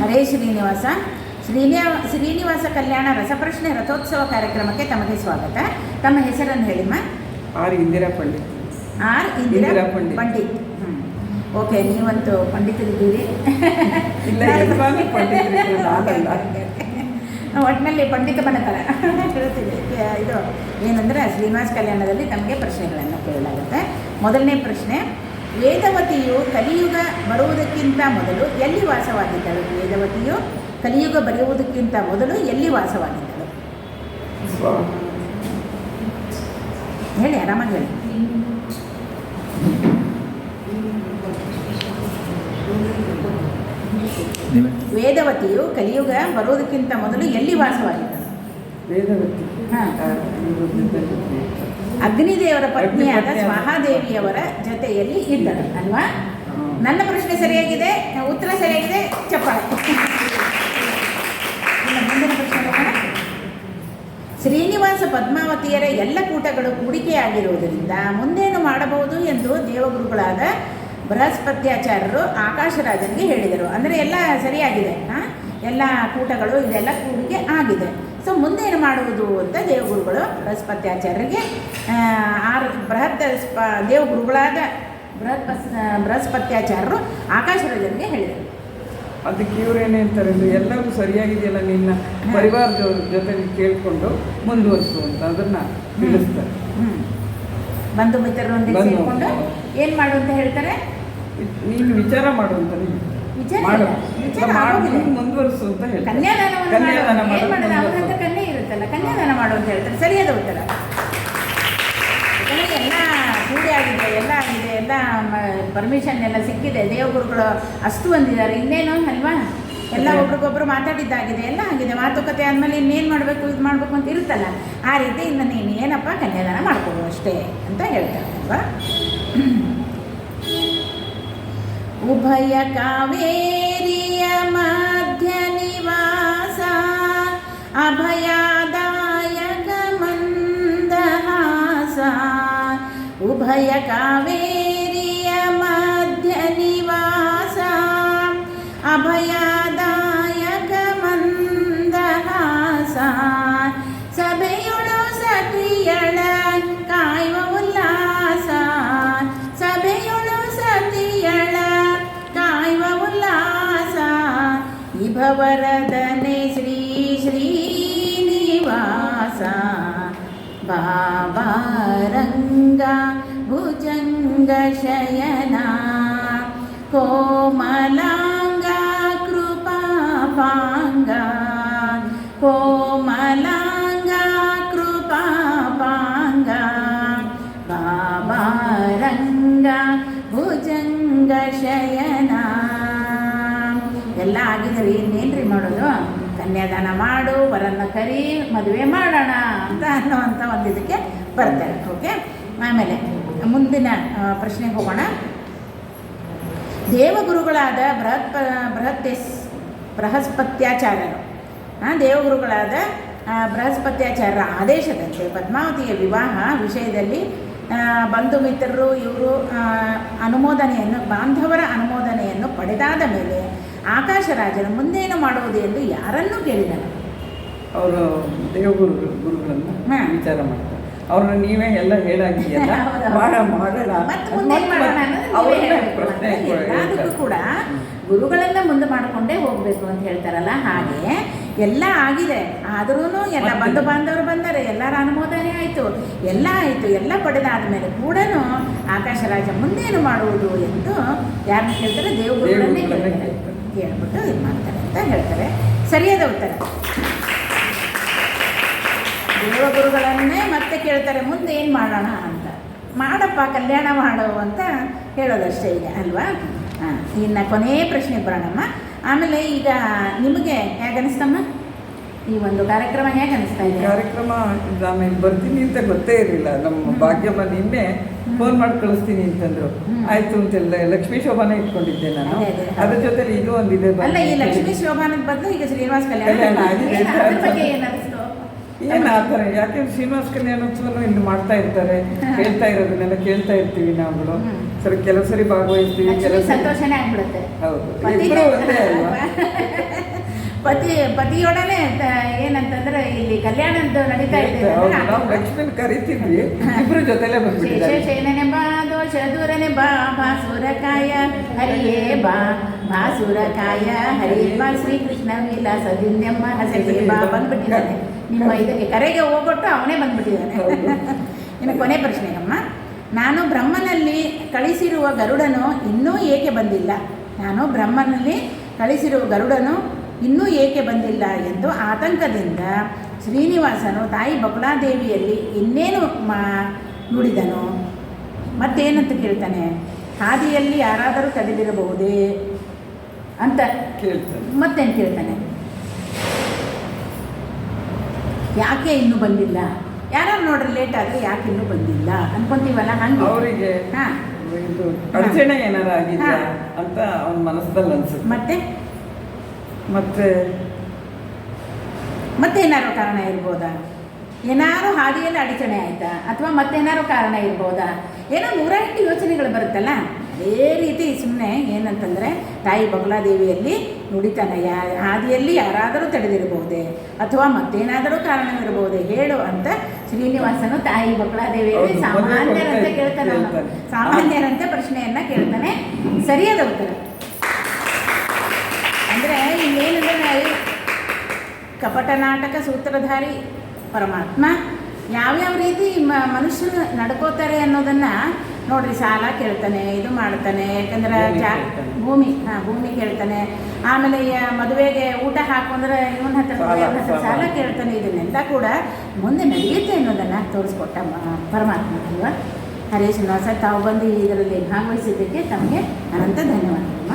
ಹರೇ ಶ್ರೀನಿವಾಸ. ಶ್ರೀನಿವಾ ಶ್ರೀನಿವಾಸ ಕಲ್ಯಾಣ ರಸಪ್ರಶ್ನೆ ರಥೋತ್ಸವ ಕಾರ್ಯಕ್ರಮಕ್ಕೆ ತಮಗೆ ಸ್ವಾಗತ. ತಮ್ಮ ಹೆಸರನ್ನು ಹೇಳಿಮ್ಮ R Indira Pandit. R Indira Pandit. Pandit. Okay ನೀವಂತೂ ಪಂಡಿತರಿದ್ದೀರಿ. ಒಟ್ಟಿನಲ್ಲಿ ಪಂಡಿತ ಬಣತರ ಹೇಳ್ತೀವಿ. ಇದು ಏನಂದರೆ ಶ್ರೀನಿವಾಸ ಕಲ್ಯಾಣದಲ್ಲಿ ತಮಗೆ ಪ್ರಶ್ನೆಗಳನ್ನು ಕೇಳಲಾಗುತ್ತೆ. ಮೊದಲನೇ ಪ್ರಶ್ನೆ ವೇದವತಿಯು ಕಲಿಯುಗ ಬರುವುದಕ್ಕಿಂತ ಮೊದಲು ಎಲ್ಲಿ ವಾಸವಾಗಿದ್ದಳು? ವೇದವತಿಯು ಕಲಿಯುಗ ಬರೆಯುವುದಕ್ಕಿಂತ ಮೊದಲು ಎಲ್ಲಿ ವಾಸವಾಗಿದ್ದಳು? ಸ್ವ- ಹೇಳಿ ಆರಾಮಾಗಿ ಹೇಳಿ. ವೇದವತಿಯು ಕಲಿಯುಗ ಬರುವುದಕ್ಕಿಂತ ಮೊದಲು ಎಲ್ಲಿ ವಾಸವಾಗಿದ್ದಳು? ವೇದವತಿ. ಹಾ. ಅಗ್ನಿದೇವರ ಪತ್ನಿಯಾದ ಸ್ವಹಾದೇವಿಯವರ ಸ್ವಾಹಾದೇವಿಯವರ ಜೊತೆಯಲ್ಲಿ ಇದ್ದರು ಅಲ್ವಾ? ನನ್ನ ಪ್ರಶ್ನೆ ಸರಿಯಾಗಿದೆ ಉತ್ತರ ಸರಿಯಾಗಿದೆ ಚಪ್ಪಾಳೆ. ಇನ್ನು ಮುಂದಿನ ಪ್ರಶ್ನೆ ಶ್ರೀನಿವಾಸ ಪದ್ಮಾವತಿಯರ ಎಲ್ಲ ಕೂಟಗಳು ಹೂಡಿಕೆಯಾಗಿರುವುದರಿಂದ ಮುಂದೇನು ಮಾಡಬಹುದು ಎಂದು ದೇವಗುರುಗಳಾದ ಬೃಹಸ್ಪತ್ಯಾಚಾರ್ಯರು ಆಕಾಶರಾಜನಿಗೆ ಹೇಳಿದರು. ಅಂದರೆ ಎಲ್ಲ ಸರಿಯಾಗಿದೆ? ಎಲ್ಲ ಕೂಟಗಳು ಇದೆಲ್ಲ ಹೂಡಿಕೆ ಆಗಿದೆ. ಸೊ ಏನು ಮಾಡುವುದು ಅಂತ ದೇವಗುರುಗಳು ಬೃಹಸ್ಪತ್ಯಾಚಾರ್ಯರಿಗೆ ಆರು ಬೃಹತ್ ಸ್ಪ ದೇವಗುರುಗಳಾದ ಬೃಹತ್ ಬೃಹಸ್ಪತ್ಯಾಚಾರ್ಯರು ಆಕಾಶರಾಜನಿಗೆ ಹೇಳಿದರು. ಅದಕ್ಕೆ ಇವ್ರೇನು ಹೇಳ್ತಾರೆ ಅಂದರೆ ಎಲ್ಲರೂ ಸರಿಯಾಗಿದೆಯಲ್ಲ ನಿನ್ನ ಪರಿವಾರದವ್ರ ಜೊತೆಗೆ ಕೇಳಿಕೊಂಡು ಮುಂದುವರಿಸು ಅಂತ ಅದನ್ನು ತಿಳಿಸ್ತಾರೆ. ಬಂಧು ಮಿತ್ರರೊಂದಿಗೆ ಸೇರಿಕೊಂಡು ಏನು ಮಾಡು ಅಂತ ಹೇಳ್ತಾರೆ? ನೀನು ವಿಚಾರ ಮಾಡು ಅಂತ ಮುಂದುವರಿಸು ಅಂತ ಕನ್ಯಾದಾನವನ್ನು ಕನ್ಯಾದಾನ ಮಾಡೋದು? ಅವ್ರ ಹತ್ರ ಕನ್ಯೆ ಇರುತ್ತಲ್ಲ. ಕನ್ಯಾದಾನ ಮಾಡು ಅಂತ ಹೇಳ್ತಾರೆ. ಸರಿಯಾದ ಉತ್ತರ. ಎಲ್ಲ ಪೂಜೆ ಆಗಿದೆ ಎಲ್ಲ ಆಗಿದೆ ಎಲ್ಲ ಪರ್ಮಿಷನ್ ಎಲ್ಲ ಸಿಕ್ಕಿದೆ. ದೇವಗುರುಗಳು ಅಷ್ಟು ಬಂದಿದ್ದಾರೆ ಇನ್ನೇನು ಅಲ್ವಾ? ಎಲ್ಲ. ಒಬ್ರಿಗೊಬ್ರು ಮಾತಾಡಿದ್ದಾಗಿದೆ ಎಲ್ಲ ಆಗಿದೆ. ಮಾತುಕತೆ ಆದ್ಮೇಲೆ ಇನ್ನೇನು ಮಾಡಬೇಕು ಇದು ಮಾಡಬೇಕು ಅಂತ ಇರುತ್ತಲ್ಲ. ಆ ರೀತಿ ಇನ್ನು ನೀನು ಏನಪ್ಪ ಕನ್ಯಾದಾನ ಮಾಡ್ಕೊಡು ಅಷ್ಟೇ ಅಂತ ಹೇಳ್ತಾರೆ ಅಲ್ವಾ? ಉಭಯ ಕಾವೇರಿಯ ಮಧ್ಯ ನಿವಾಸ ಅಭಯದಾಯಕ ಮಂದಹಾಸ ಉಭಯ ಕಾವೇರಿಯ ಮಧ್ಯ ನಿವಾಸ ಅಭಯದಾಯಕ वरदने श्री श्रीनिवासा बाबारङ्गा भुजङ्गशयना कोमलाङ्गा कृपापाङ्गा कोमलाङ्गा कृपापाङ्गा बाबारङ्गा भुजङ्गशयना ಎಲ್ಲ ಆಗಿದೆ ರೀ ಇನ್ನೇನ್ರಿ ಮಾಡೋದು? ಕನ್ಯಾದಾನ ಮಾಡು, ವರನ್ನ ಕರಿ, ಮದುವೆ ಮಾಡೋಣ ಅಂತ ಅನ್ನೋವಂಥ ಒಂದು ಇದಕ್ಕೆ ಬರ್ತಾರೆ. ಓಕೆ ಆಮೇಲೆ ಮುಂದಿನ ಪ್ರಶ್ನೆಗೆ ಹೋಗೋಣ. ದೇವಗುರುಗಳಾದ ಬೃಹತ್ ಬೃಹತ್ಯಸ್ ಬೃಹಸ್ಪತ್ಯಾಚಾರ್ಯರು. ದೇವಗುರುಗಳಾದ ಬೃಹಸ್ಪತ್ಯಾಚಾರ್ಯರ ಆದೇಶದಂತೆ ಪದ್ಮಾವತಿಯ ವಿವಾಹ ವಿಷಯದಲ್ಲಿ ಬಂಧು ಮಿತ್ರರು ಇವರು ಅನುಮೋದನೆಯನ್ನು, ಬಾಂಧವರ ಅನುಮೋದನೆಯನ್ನು ಪಡೆದಾದ ಮೇಲೆ ಆಕಾಶರಾಜನು ಮುಂದೇನು ಮಾಡುವುದು ಎಂದು ಯಾರನ್ನೂ ಕೇಳಿದನು. ಅವರು ದೇವಗುರು ಗುರುಗಳನ್ನ. ವಿಚಾರ ಮಾಡ್ತಾರೆ. ಅವ್ರನ್ನ ನೀವೇ ಎಲ್ಲ ಹೇಳಾಗಿದೆಯಲ್ಲ. ಮಾಡ ಮಾಡೋಣ ಹೇಳ್ತಾರೆ. ಕೂಡ ಗುರುಗಳನ್ನ ಮುಂದೆ ಮಾಡಿಕೊಂಡೇ ಹೋಗಬೇಕು ಅಂತ ಹೇಳ್ತಾರಲ್ಲ? ಹಾಗೆ ಎಲ್ಲ ಆಗಿದೆ. ಆದ್ರೂ ಎಲ್ಲ ಬಂಧು ಬಾಂಧವರು ಬಂದರೆ ಎಲ್ಲರ ಅನುಮೋದನೆ ಆಯಿತು. ಎಲ್ಲ ಆಯಿತು. ಎಲ್ಲ ಪಡೆದಾದ ಮೇಲೆ ಕೂಡ ಆಕಾಶರಾಜ ಮುಂದೇನು ಮಾಡುವುದು ಎಂದು ಯಾರನ್ನ ಕೇಳ್ತಾರೆ? ದೇವಗುರುಗಳನ್ನೇ ಕೇಳ್ತಾರೆ. ಕೇಳ್ಬಿಟ್ಟು ಇದು ಮಾಡ್ತಾರೆ ಅಂತ ಹೇಳ್ತಾರೆ. ಸರಿಯಾದ ಉತ್ತರ. ದೇವಗುರುಗಳನ್ನೇ ಮತ್ತೆ ಕೇಳ್ತಾರೆ ಮುಂದೆ ಏನು ಮಾಡೋಣ ಅಂತ. ಮಾಡಪ್ಪ ಕಲ್ಯಾಣ ಮಾಡೋ ಅಂತ ಹೇಳೋದಷ್ಟೇ ಈಗ ಅಲ್ವಾ? ಹಾಂ ಇನ್ನು ಕೊನೆಯ ಪ್ರಶ್ನೆ ಬರೋಣಮ್ಮ. ಆಮೇಲೆ ಈಗ ನಿಮಗೆ ಹೇಗೆ ಅನಿಸ್ತಮ್ಮ? ಈ ಒಂದು ಕಾರ್ಯಕ್ರಮ ಹೇಗೆ ಅನಿಸ್ತಾ ಇದೆ? ಕಾರ್ಯಕ್ರಮ ಆಮೇಲೆ ಬರ್ತೀನಿ ಅಂತ ಗೊತ್ತೇ ಇರಲಿಲ್ಲ. ನಮ್ಮ ಭಾಗ್ಯಮ್ಮ ನಿನ್ನೆ ಫೋನ್ ಮಾಡಿ ಕಳಿಸ್ತೀನಿ ಅಂತಂದ್ರು. ಆಯ್ತು ಅಂತೆಲ್ಲ ಲಕ್ಷ್ಮೀ ಶೋಭಾನ ಇಟ್ಕೊಂಡಿದ್ದೆ ನಾನು. ಅದೇ, ಅದೇ. ಅದ್ರ ಜೊತೆ ಇದು ಒಂದಿದೆ ಅಲ್ಲ ಈ ಲಕ್ಷ್ಮೀ ಶೋಭಾನದ ಬದಲು ಈಗ ಶ್ರೀನಿವಾಸ ಕಲ್ಯಾಣ. ಏನು ಆ ಥರ ಯಾಕೆ ಶ್ರೀನಿವಾಸ ಕಲ್ಯಾಣೋತ್ಸವನು ಇಲ್ಲಿ ಮಾಡ್ತಾ ಇರ್ತಾರೆ? ಹೇಳ್ತಾ ಇರೋದನ್ನೆಲ್ಲ ಕೇಳ್ತಾ ಇರ್ತೀವಿ ನಾವುಗಳು. ಸರಿ ಕೆಲವು ಸರಿ ಭಾಗವಹಿಸ್ತೀವಿ ಕೆಲವು ಹೌದು ಒಂದೇ ಅಲ್ವಾ? ಪತಿ ಪತಿಯೊಡನೆ ಏನಂತಂದ್ರೆ ಇಲ್ಲಿ ಕಲ್ಯಾಣದ್ದು ನಡೀತಾ ಲಕ್ಷ್ಮೀನ ಕರಿತಿದ್ವಿ ಇಬ್ರು ಜೊತೆಲೆ ಶೇಷೇನನೆ ಬಾ ದೋಷ ದೂರನೆ ಬಾ ಬಾಸುರಕಾಯ ಹರಿಯೇ ಬಾ ಬಾಸುರಕಾಯ ಹರಿಯೇ ಬಾ ಶ್ರೀಕೃಷ್ಣ ವಿಲಾಸ ದಿನ್ಯಮ್ಮ ಹಸೆ ಬಾ ಬಂದ್ಬಿಟ್ಟಿದ್ದಾನೆ. ನಿಮ್ಮ ಇದಕ್ಕೆ ಕರೆಗೆ ಹೋಗೊಟ್ಟು ಅವನೇ ಬಂದ್ಬಿಟ್ಟಿದ್ದಾನೆ. ಇನ್ನು ಕೊನೆ ಪ್ರಶ್ನೆ ಅಮ್ಮ ನಾನು ಬ್ರಹ್ಮನಲ್ಲಿ ಕಳಿಸಿರುವ ಗರುಡನು ಇನ್ನೂ ಏಕೆ ಬಂದಿಲ್ಲ? ನಾನು ಬ್ರಹ್ಮನಲ್ಲಿ ಕಳಿಸಿರುವ ಗರುಡನು ಇನ್ನೂ ಏಕೆ ಬಂದಿಲ್ಲ ಎಂದು ಆತಂಕದಿಂದ ಶ್ರೀನಿವಾಸನು ತಾಯಿ ಬಕುಳಾದೇವಿಯಲ್ಲಿ ಇನ್ನೇನು ಮಾ ನುಡಿದನು? ಮತ್ತೇನಂತ ಕೇಳ್ತಾನೆ? ಹಾದಿಯಲ್ಲಿ ಯಾರಾದರೂ ತಡೆದಿರಬಹುದೇ ಅಂತ ಕೇಳ್ತಾನೆ. ಮತ್ತೇನು ಕೇಳ್ತಾನೆ? ಯಾಕೆ ಇನ್ನೂ ಬಂದಿಲ್ಲ? ಯಾರು ನೋಡ್ರಿ ಲೇಟ್ ಆದರೆ ಯಾಕೆ ಇನ್ನೂ ಬಂದಿಲ್ಲ? ಅನ್ಕೊಂತೀವಲ್ಲ ಹಂಗೆ. ಅವರಿಗೆ ಹಾಂ. ಅಡಚಣೆ ಏನಾರ ಆಗಿದೆ ಅಂತ ಅವನ ಮನಸ್ಸಲ್ಲಿ ಅನ್ಸುತ್ತೆ. ಮತ್ತೆ? ಮತ್ತೆ ಮತ್ತೇನಾದ್ರು ಕಾರಣ ಇರ್ಬೋದಾ? ಏನಾದ್ರು ಹಾದಿಯಲ್ಲಿ ಅಡಚಣೆ ಆಯಿತಾ? ಅಥವಾ ಮತ್ತೇನಾರು ಕಾರಣ ಇರ್ಬೋದಾ? ಏನೋ ನೂರ ಎಂಟು ಯೋಚನೆಗಳು ಬರುತ್ತಲ್ಲ? ಅದೇ ರೀತಿ ಸುಮ್ಮನೆ ಏನಂತಂದರೆ ತಾಯಿ ಬಗಲಾದೇವಿಯಲ್ಲಿ ನುಡಿತಾನೆ ಯಾ ಹಾದಿಯಲ್ಲಿ ಯಾರಾದರೂ ತಡೆದಿರಬಹುದೇ? ಅಥವಾ ಮತ್ತೇನಾದರೂ ಕಾರಣವಿರಬಹುದೇ? ಹೇಳು ಅಂತ ಶ್ರೀನಿವಾಸನು ತಾಯಿ ಬಗಲಾದೇವಿಯಲ್ಲಿ ಸಾಮಾನ್ಯರಂತೆ. ಕೇಳ್ತಾನೆ. ಸಾಮಾನ್ಯರಂತೆ ಪ್ರಶ್ನೆಯನ್ನು ಕೇಳ್ತಾನೆ. ಸರಿಯಾದ ಉತ್ತರ. ಅಂದರೆ ಇನ್ನೇನಂದ್ರೆ ಕಪಟ ನಾಟಕ ಸೂತ್ರಧಾರಿ ಪರಮಾತ್ಮ. ಯಾವ್ಯಾವ ರೀತಿ ಮ ಮನುಷ್ಯರು ನಡ್ಕೋತಾರೆ ಅನ್ನೋದನ್ನು ನೋಡ್ರಿ ಸಾಲ ಕೇಳ್ತಾನೆ ಇದು ಮಾಡ್ತಾನೆ ಯಾಕಂದ್ರೆ ಜಾ ಭೂಮಿ ಹಾಂ ಭೂಮಿ ಕೇಳ್ತಾನೆ. ಆಮೇಲೆ ಮದುವೆಗೆ ಊಟ ಇವನ ಹತ್ರ ಸಾಲ, ಇವನ ಹತ್ರ ಸಾಲ. ಕೇಳ್ತಾನೆ ಇದನ್ನೆಲ್ಲ ಕೂಡ ಮುಂದೆ ನಡೆಯುತ್ತೆ ಅನ್ನೋದನ್ನು ತೋರಿಸ್ಕೊಟ್ಟ ಪರಮಾತ್ಮ ಅಲ್ವಾ? ಹರೇ ಶ್ರೀನಿವಾಸ ತಾವು ಬಂದು ಇದರಲ್ಲಿ ಭಾಗವಹಿಸಿದ್ದಕ್ಕೆ ತಮಗೆ ಅನಂತ ಧನ್ಯವಾದಗಳಮ್ಮ